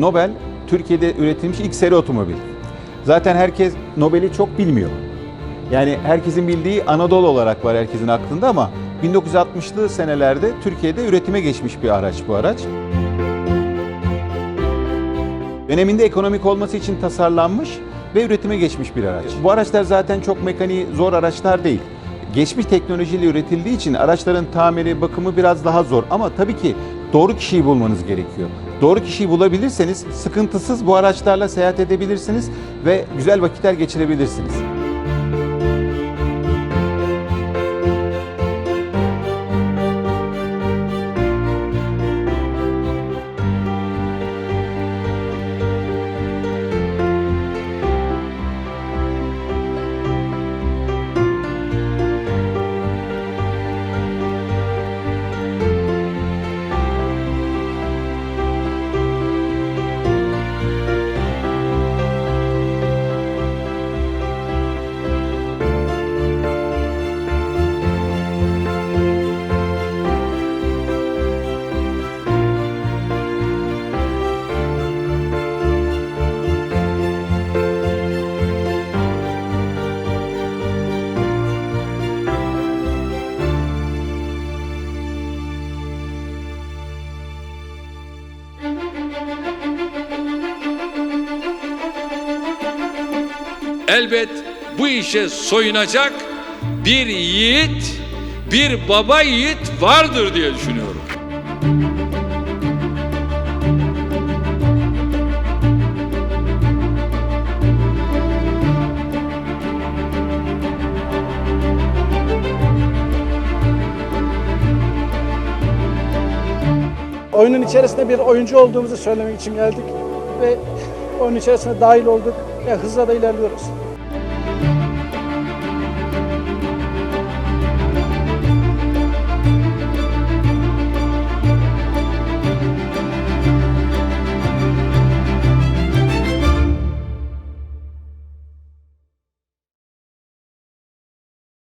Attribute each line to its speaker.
Speaker 1: Nobel Türkiye'de üretilmiş ilk seri otomobil. Zaten herkes Nobel'i çok bilmiyor. Yani herkesin bildiği Anadolu olarak var herkesin aklında ama 1960'lı senelerde Türkiye'de üretime geçmiş bir araç bu araç. Döneminde ekonomik olması için tasarlanmış ve üretime geçmiş bir araç. Bu araçlar zaten çok mekaniği zor araçlar değil. Geçmiş teknolojiyle üretildiği için araçların tamiri, bakımı biraz daha zor. Ama tabii ki doğru kişiyi bulmanız gerekiyor. Doğru kişiyi bulabilirseniz sıkıntısız bu araçlarla seyahat edebilirsiniz ve güzel vakitler geçirebilirsiniz.
Speaker 2: Elbet bu işe soyunacak bir yiğit, bir baba yiğit vardır diye düşünüyorum.
Speaker 3: Oyunun içerisinde bir oyuncu olduğumuzu söylemek için geldik ve oyunun içerisine dahil olduk ve hızla da ilerliyoruz.